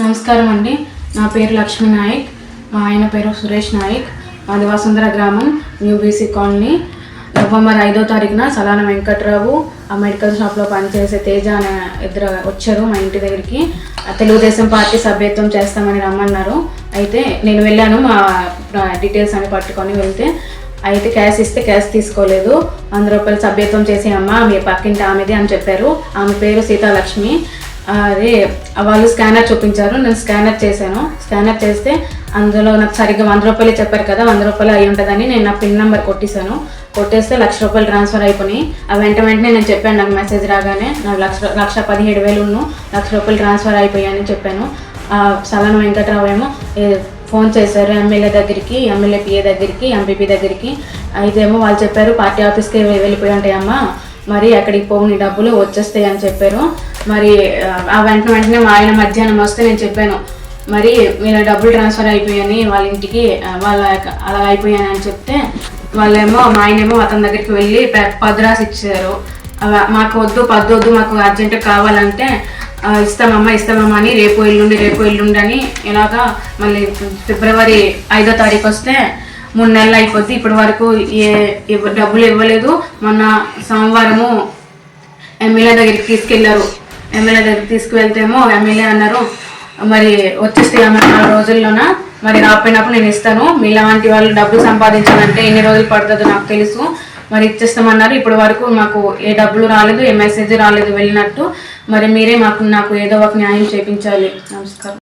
నమస్కారం అండి. నా పేరు లక్ష్మీ నాయక్. మా ఆయన పేరు సురేష్ నాయక్. మాది వసుంధర గ్రామం న్యూ బీసీ కాలనీ. నవంబర్ ఐదో తారీఖున సలాన వెంకట్రావు ఆ మెడికల్ షాప్లో పనిచేసే తేజ అనే ఇద్దరు వచ్చారు మా ఇంటి దగ్గరికి. తెలుగుదేశం పార్టీ సభ్యత్వం చేస్తామని రమ్మన్నారు. అయితే నేను వెళ్ళాను మా డీటెయిల్స్ అని పట్టుకొని వెళ్తే. అయితే క్యాష్ ఇస్తే క్యాష్ తీసుకోలేదు. వంద రూపాయలు సభ్యత్వం చేసి అమ్మ మీ పక్కింటి ఆమెది అని చెప్పారు. ఆమె పేరు సీతాలక్ష్మి. అదే వాళ్ళు స్కానర్ చూపించారు నేను స్కానర్ చేశాను. స్కానర్ చేస్తే అందులో నాకు సరిగ్గా వంద రూపాయలు చెప్పారు కదా వంద రూపాయలు అయి ఉంటుందని నేను నా పిన్ నెంబర్ కొట్టేశాను. కొట్టేస్తే లక్ష రూపాయలు ట్రాన్స్ఫర్ అయిపోయినాయి. ఆ వెంట వెంటనే నేను చెప్పాను నాకు మెసేజ్ రాగానే నాకు లక్ష లక్ష పదిహేడు వేలు ఉన్ను లక్ష రూపాయలు ట్రాన్స్ఫర్ అయిపోయాయని చెప్పాను. ఆ సలన వెంకట్రావు ఏమో ఫోన్ చేశారు ఎమ్మెల్యే దగ్గరికి ఎమ్మెల్యే పిఏ దగ్గరికి ఎంపీపీ దగ్గరికి. అయితేమో వాళ్ళు చెప్పారు పార్టీ ఆఫీస్కి వెళ్ళిపోయి ఉంటాయమ్మా. మరి అక్కడికి పోని డబ్బులు వచ్చేస్తాయి అని చెప్పారు. మరి ఆ, వెంటనే వెంట వెంటనే మా ఆయన మధ్యాహ్నం వస్తే నేను చెప్పాను మరి మీరు డబ్బులు ట్రాన్స్ఫర్ అయిపోయాయని వాళ్ళ ఇంటికి వాళ్ళ అలా అయిపోయానని అని చెప్తే వాళ్ళేమో మా ఆయనేమో అతని దగ్గరికి వెళ్ళి పద్రాసి పది రాసి ఇచ్చారు. మాకు వద్దు పద్దు వద్దు మాకు అర్జెంట్ కావాలంటే ఇస్తామమ్మా ఇస్తామమ్మా అని రేపు ఎల్లుండి రేపు ఎల్లుండి అని ఇలాగా మళ్ళీ ఫిబ్రవరి ఐదో తారీఖు వస్తే మూడు నెలలు అయిపోద్ది. ఇప్పటి వరకు ఏ డబ్బులు ఇవ్వలేదు. మొన్న సోమవారము ఎమ్మెల్యే దగ్గరికి తీసుకెళ్ళారు. ఎమ్మెల్యే దగ్గర తీసుకువెళ్తేమో ఎమ్మెల్యే అన్నారు. మరి వచ్చేస్తే ఆమె నాలుగు రోజుల్లోన? మరి రాపోయినప్పుడు నేను ఇస్తాను. మీలాంటి వాళ్ళు డబ్బులు సంపాదించాలంటే ఎన్ని రోజులు పడుతుందో నాకు తెలుసు. మరి ఇచ్చేస్తామన్నారు. ఇప్పటి వరకు మాకు ఏ డబ్బులు రాలేదు ఏ మెసేజ్ రాలేదు వెళ్ళినట్టు. మరి మీరే మాకు నాకు ఏదో ఒక న్యాయం చేపించాలి. నమస్కారం.